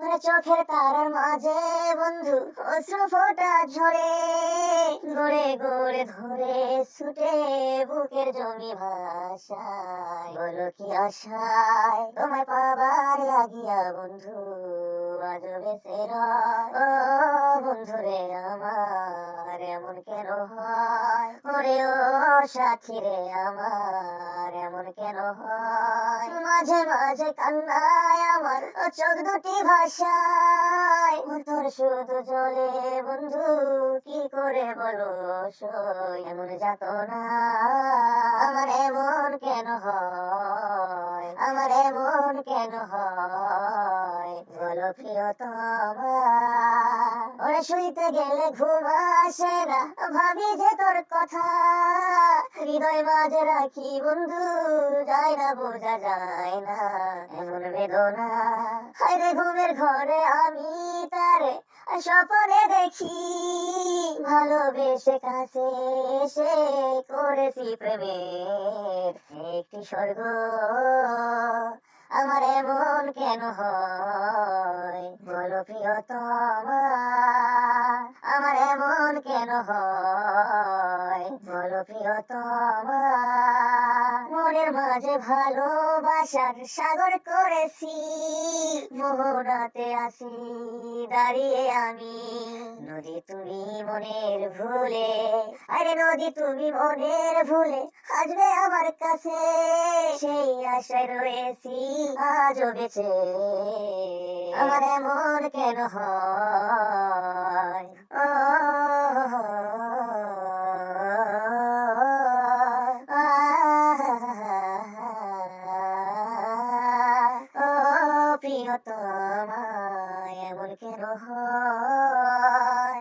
ওরে চোখের তারার মাঝে বন্ধু অশ্রু ফোটা ঝরে, গড়ে গড়ে ধরে ছুটে বুকের জমি ভাষায় বলো কি আশায় তোমায় পাবার লাগিয়া বন্ধু আজ বেঁচে রয়। ও বন্ধু রে আমার এমন কেন হয়? ওরে ও সাথী রে আমার, এমন কেন হয়? মাঝে মাঝে কান্নায় আমার চোখ দুটি ভাষায় তোর শুধু চলে বন্ধু, কি করে বলো এমন যাত না আমার এমন কেন হয়? আমার এমন কেন হয়? বলো প্রিয়তমা ওরে শুইতে গেলে ঘুম আসে না। ভাবি যে তোর কথা, হৃদয় মাঝে রাখি বন্ধু, যায় না বোঝা যায় না, এমন বেদনা। হায়রে ঘুমের ঘরে আমি তারে স্বপনে দেখি, ভালোবেসে কাছে এসে করেছি প্রেমের একটি স্বর্গ। আমার এমন কেন হয়? বলো প্রিয়তমা। কেন হয়। বলো প্রিয়তমা, মনের মাঝে ভালোবাসার সাগর করেছি। মোহনাতে আসি দাঁড়িয়ে আমি। নদী তুমি মনের ভুলে, আরে নদী তুমি মনের ভুলে, আসবে আমার কাছে। সেই আশায় রয়েছি, আজও বেঁচে। আমার এমন কেন হয়? হতো আমায় এমন কেন হয়?